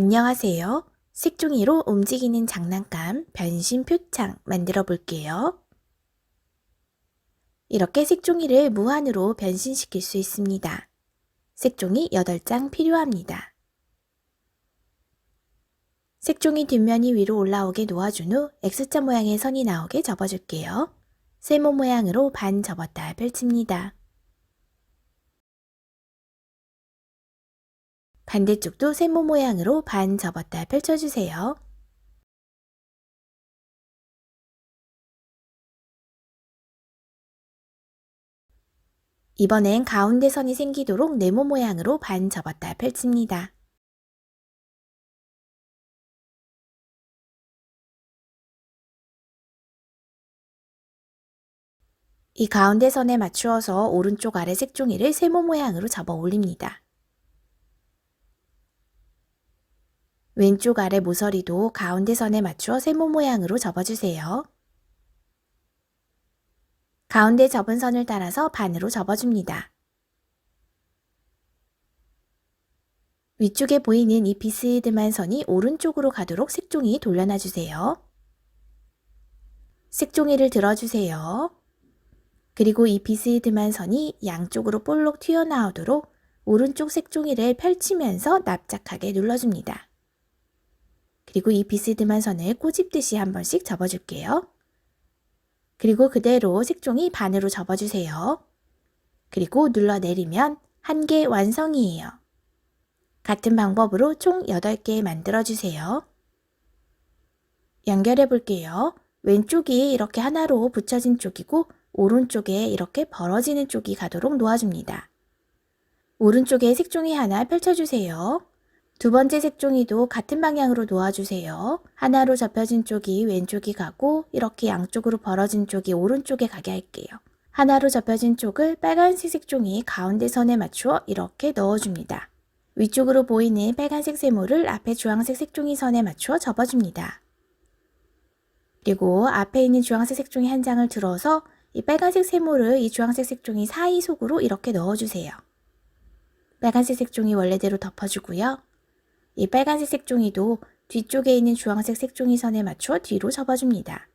안녕하세요. 색종이로 움직이는 장난감 변신 표창 만들어 볼게요. 이렇게 색종이를 무한으로 변신시킬 수 있습니다. 색종이 8장 필요합니다. 색종이 뒷면이 위로 올라오게 놓아준 후 X자 모양의 선이 나오게 접어줄게요. 세모 모양으로 반 접었다 펼칩니다. 반대쪽도 세모 모양으로 반 접었다 펼쳐주세요. 이번엔 가운데 선이 생기도록 네모 모양으로 반 접었다 펼칩니다. 이 가운데 선에 맞추어서 오른쪽 아래 색종이를 세모 모양으로 접어 올립니다. 왼쪽 아래 모서리도 가운데 선에 맞추어 세모 모양으로 접어주세요. 가운데 접은 선을 따라서 반으로 접어줍니다. 위쪽에 보이는 이 비스듬한 선이 오른쪽으로 가도록 색종이 돌려놔주세요. 색종이를 들어주세요. 그리고 이 비스듬한 선이 양쪽으로 볼록 튀어나오도록 오른쪽 색종이를 펼치면서 납작하게 눌러줍니다. 그리고 이 비스듬한 선을 꼬집듯이 한 번씩 접어줄게요. 그리고 그대로 색종이 반으로 접어주세요. 그리고 눌러내리면 한 개 완성이에요. 같은 방법으로 총 8개 만들어주세요. 연결해 볼게요. 왼쪽이 이렇게 하나로 붙여진 쪽이고 오른쪽에 이렇게 벌어지는 쪽이 가도록 놓아줍니다. 오른쪽에 색종이 하나 펼쳐주세요. 두 번째 색종이도 같은 방향으로 놓아주세요. 하나로 접혀진 쪽이 왼쪽이 가고 이렇게 양쪽으로 벌어진 쪽이 오른쪽에 가게 할게요. 하나로 접혀진 쪽을 빨간색 색종이 가운데 선에 맞추어 이렇게 넣어줍니다. 위쪽으로 보이는 빨간색 세모를 앞에 주황색 색종이 선에 맞추어 접어줍니다. 그리고 앞에 있는 주황색 색종이 한 장을 들어서 이 빨간색 세모를 이 주황색 색종이 사이 속으로 이렇게 넣어주세요. 빨간색 색종이 원래대로 덮어주고요. 이 빨간색 색종이도 뒤쪽에 있는 주황색 색종이 선에 맞춰 뒤로 접어줍니다.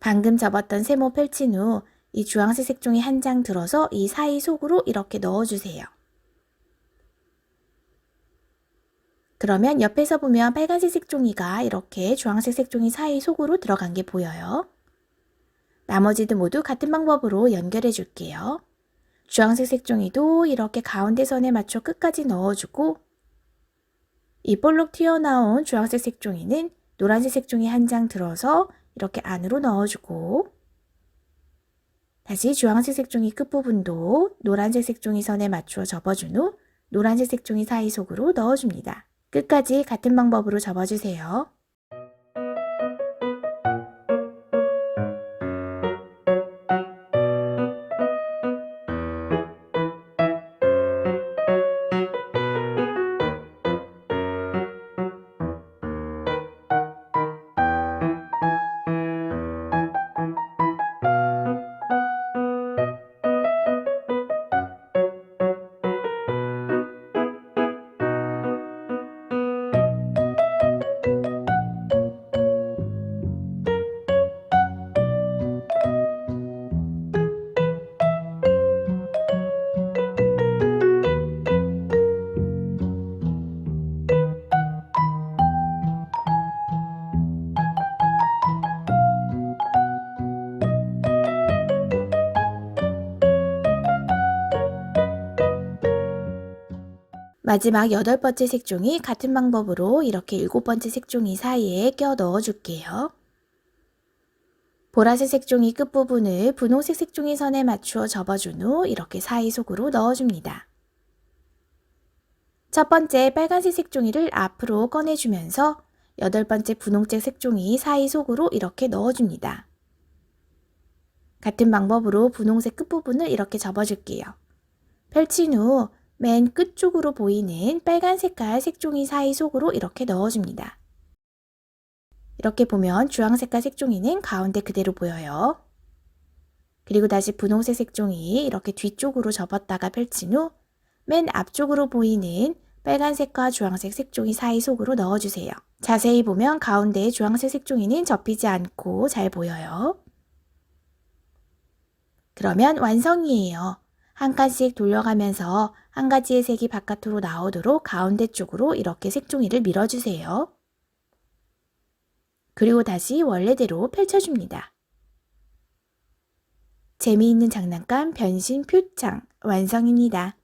방금 접었던 세모 펼친 후 이 주황색 색종이 한 장 들어서 이 사이 속으로 이렇게 넣어주세요. 그러면 옆에서 보면 빨간색 색종이가 이렇게 주황색 색종이 사이 속으로 들어간 게 보여요. 나머지도 모두 같은 방법으로 연결해 줄게요. 주황색 색종이도 이렇게 가운데 선에 맞춰 끝까지 넣어주고 이 볼록 튀어나온 주황색 색종이는 노란색 색종이 한 장 들어서 이렇게 안으로 넣어주고 다시 주황색 색종이 끝부분도 노란색 색종이 선에 맞추어 접어준 후 노란색 색종이 사이 속으로 넣어줍니다. 끝까지 같은 방법으로 접어주세요. 마지막 여덟 번째 색종이 같은 방법으로 이렇게 일곱 번째 색종이 사이에 껴 넣어 줄게요. 보라색 색종이 끝부분을 분홍색 색종이 선에 맞추어 접어준 후 이렇게 사이 속으로 넣어줍니다. 첫 번째 빨간색 색종이를 앞으로 꺼내주면서 여덟 번째 분홍색 색종이 사이 속으로 이렇게 넣어줍니다. 같은 방법으로 분홍색 끝부분을 이렇게 접어줄게요. 펼친 후 맨 끝쪽으로 보이는 빨간 색깔 색종이 사이 속으로 이렇게 넣어줍니다. 이렇게 보면 주황색깔 색종이는 가운데 그대로 보여요. 그리고 다시 분홍색 색종이 이렇게 뒤쪽으로 접었다가 펼친 후 맨 앞쪽으로 보이는 빨간색과 주황색 색종이 사이 속으로 넣어주세요. 자세히 보면 가운데의 주황색 색종이는 접히지 않고 잘 보여요. 그러면 완성이에요. 한 칸씩 돌려가면서 한 가지의 색이 바깥으로 나오도록 가운데 쪽으로 이렇게 색종이를 밀어주세요. 그리고 다시 원래대로 펼쳐줍니다. 재미있는 장난감 변신 표창 완성입니다.